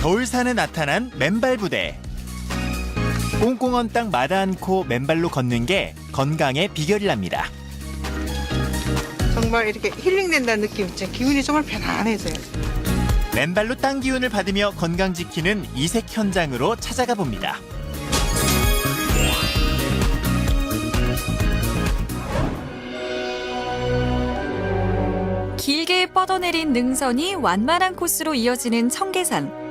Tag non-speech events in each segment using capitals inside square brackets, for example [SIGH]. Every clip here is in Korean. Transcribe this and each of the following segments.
겨울산에 나타난 맨발 부대. 꽁꽁언 땅 마다 않고 맨발로 걷는 게 건강의 비결이랍니다. 정말 이렇게 힐링된다는 느낌 있죠. 기분이 정말 편안해져요. 맨발로 땅 기운을 받으며 건강 지키는 이색 현장으로 찾아가 봅니다. 길게 뻗어내린 능선이 완만한 코스로 이어지는 청계산.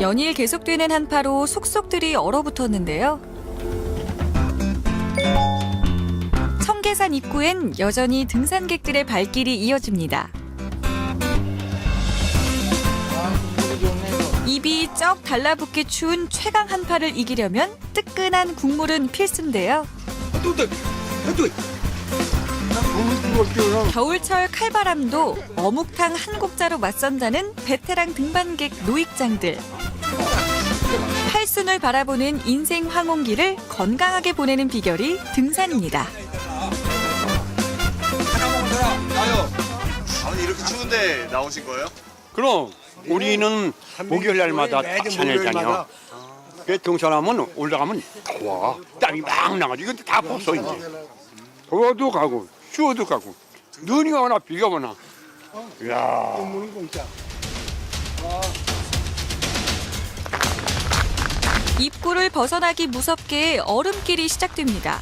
연일 계속되는 한파로 속속들이 얼어붙었는데요. 청계산 입구엔 여전히 등산객들의 발길이 이어집니다. 입이 쩍 달라붙게 추운 최강 한파를 이기려면 뜨끈한 국물은 필수인데요. 겨울철 칼바람도 어묵탕 한 곡자로 맞선다는 베테랑 등반객 노익장들. 팔순을 바라보는 인생 황혼기를 건강하게 보내는 비결이 등산입니다. 아니 이렇게 추운데 나오신 거예요? 그럼 우리는 목요일 날마다 산을 다녀. 그 등산하면 올라가면 더워. 땀이 막 나가지고 이건 다 벗어 이제. 더워도 가고 추워도 가고 눈이 오나 비가 오나. 이야. 입구를 벗어나기 무섭게 얼음길이 시작됩니다.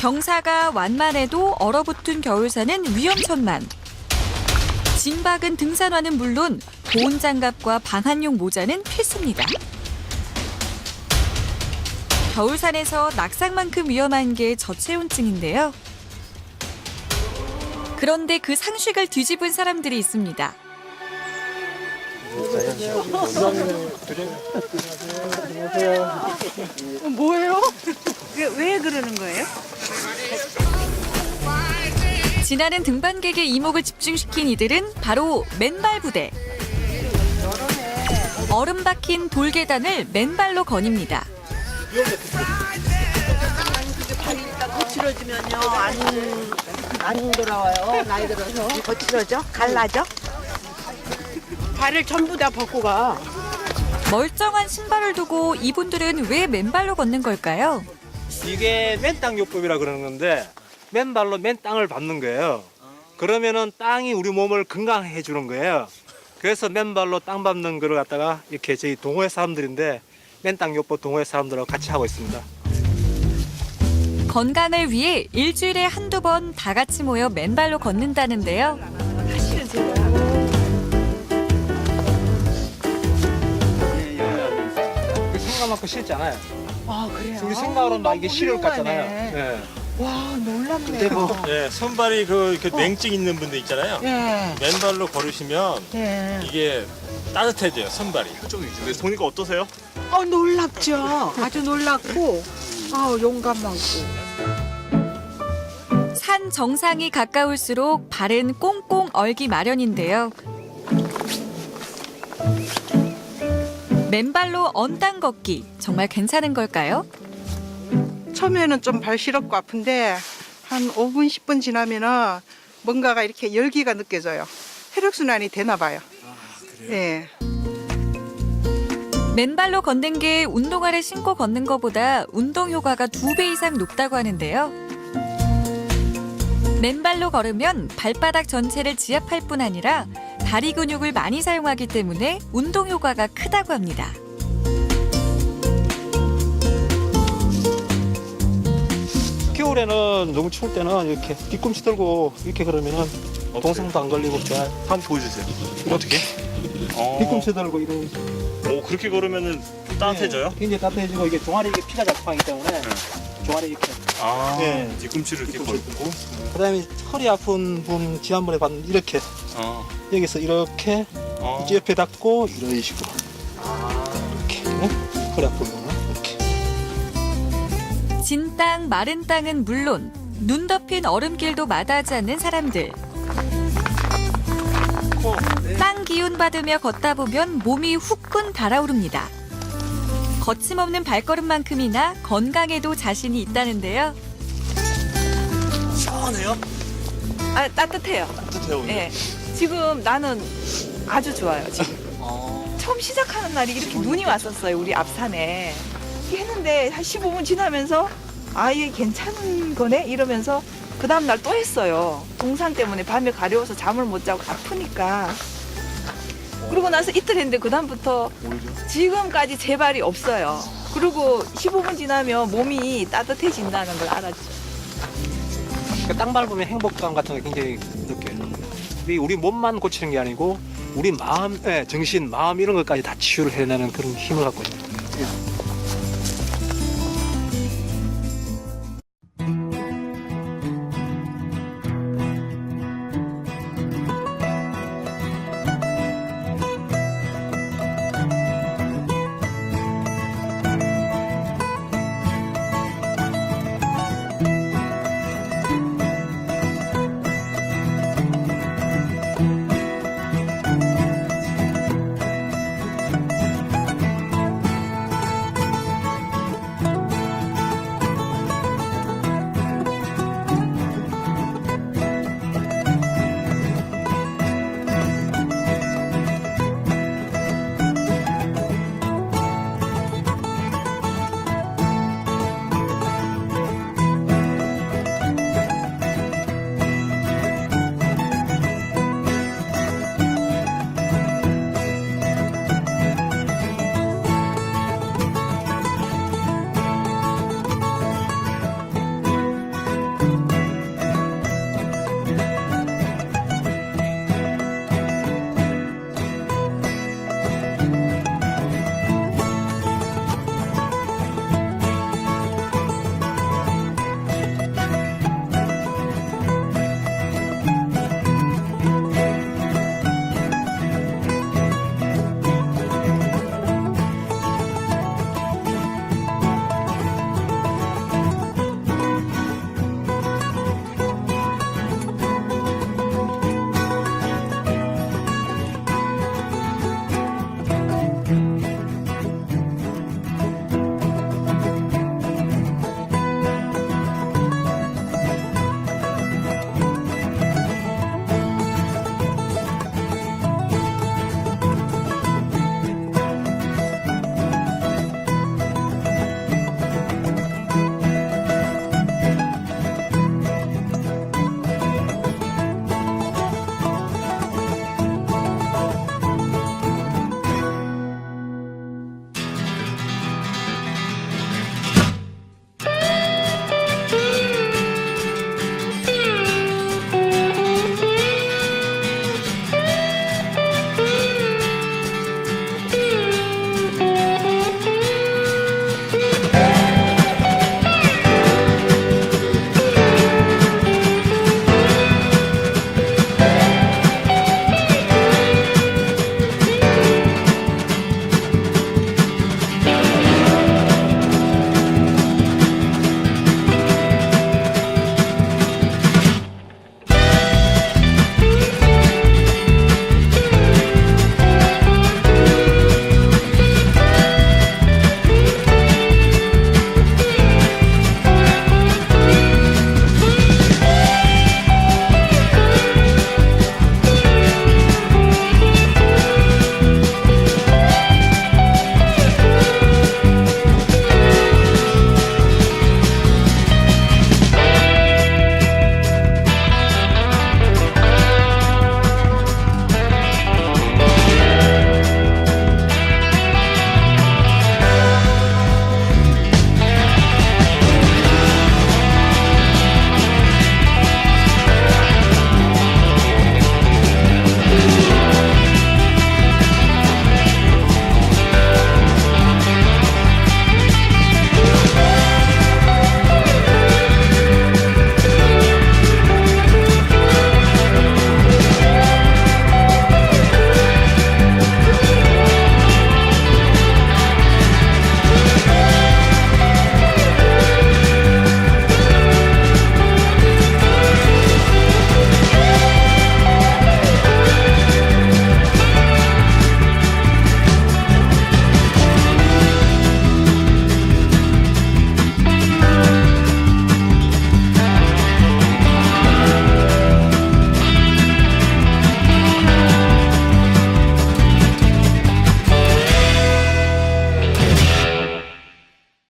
경사가 완만해도 얼어붙은 겨울산은 위험천만. 진박은 등산화는 물론 보온 장갑과 방한용 모자는 필수입니다. 겨울산에서 낙상만큼 위험한 게 저체온증인데요. 그런데 그 상식을 뒤집은 사람들이 있습니다. 뭐예요? 왜, 왜 그러는 거예요? 지나는 등반객의 이목을 집중시킨 이들은 바로 맨발 부대. 얼음 박힌 돌계단을 맨발로 거닙니다. 거칠어지면요 안, 안 돌아와요 나이 들어서 거칠어져 갈라져 발을 전부 다 벗고 가 멀쩡한 신발을 두고 이분들은 왜 맨발로 걷는 걸까요? 이게 맨땅 요법이라 그러는 건데 맨발로 맨 땅을 밟는 거예요. 그러면은 땅이 우리 몸을 건강해 주는 거예요. 그래서 맨발로 땅 밟는 거를 갖다가 이렇게 저희 동호회 사람들인데 맨땅 요법 동호회 사람들하고 같이 하고 있습니다. 건강을 위해 일주일에 한두 번 다 같이 모여 맨발로 걷는다는데요. 그 생각만큼 싫잖아요. 아, 그래요? 우리 생각으로는 막 이게 싫을 것 같잖아요. 훌륭하네. 예. 와, 놀랍네요. 예, 손발이 그 이렇게 냉증 있는 분들 있잖아요. 예, 맨발로 걸으시면 예. 이게 따뜻해져요, 손발이. 그쪽이 근데 보니까 어떠세요? 어, 놀랍죠? 아주 놀랍고, 아 용감하고. 산 정상이 가까울수록 발은 꽁꽁 얼기 마련인데요. 맨발로 언땅 걷기 정말 괜찮은 걸까요? 처음에는 좀 발 시렵고 아픈데, 한 5분, 10분 지나면은 뭔가가 이렇게 열기가 느껴져요. 혈액 순환이 되나 봐요. 예. 맨발로 걷는 게 운동화를 신고 걷는 것보다 운동 효과가 두 배 이상 높다고 하는데요. 맨발로 걸으면 발바닥 전체를 지압할 뿐 아니라 다리 근육을 많이 사용하기 때문에 운동 효과가 크다고 합니다. 겨울에는 너무 추울 때는 이렇게 뒤꿈치 들고 이렇게 그러면은 동상도 안 걸리고 좋아요. 한번 보여주세요. 어떻게? 어, 뒤꿈치 들고 이런 오 그렇게 걸으면은 따뜻해져요? 굉장히 따뜻해지고 이게 종아리 이게 피가 작동하기 때문에 종아리 이렇게 아 네. 뒤꿈치를 이렇게 걸고. 그 다음에 허리 아픈 분 지난번에 봤는 이렇게 어. 여기서 이렇게 어. 이제 옆에 닿고 이런 식으로 이렇게 네? 허리 아픈 분은 이렇게 진 땅, 마른 땅은 물론 눈 덮인 얼음길도 마다하지 않는 사람들. 땅 기운 받으며 걷다 보면 몸이 후끈 달아오릅니다. 거침없는 발걸음만큼이나 건강에도 자신이 있다는데요. 시원해요? 아 따뜻해요 따뜻해요. 오늘. 예 지금 나는 아주 좋아요. 지금. [LAUGHS] 처음 시작하는 날이 이렇게 눈이 왔었어요. 우리 앞산에. 이렇게 했는데 한 15분 지나면서 아 이게 괜찮은 거네 이러면서 그 다음 날 또 했어요. 동상 때문에 밤에 가려워서 잠을 못 자고 아프니까. 그러고 나서 이틀 했는데 그 다음부터 지금까지 재발이 없어요. 그리고 15분 지나면 몸이 따뜻해진다는 걸 알았죠. 그땅 밟으면 행복감 같은 거 굉장히 느껴요. 우리 우리 몸만 고치는 게 아니고 우리 마음, 예, 정신, 마음 이런 것까지 다 치유를 해내는 그런 힘을 갖고 있는 거예요.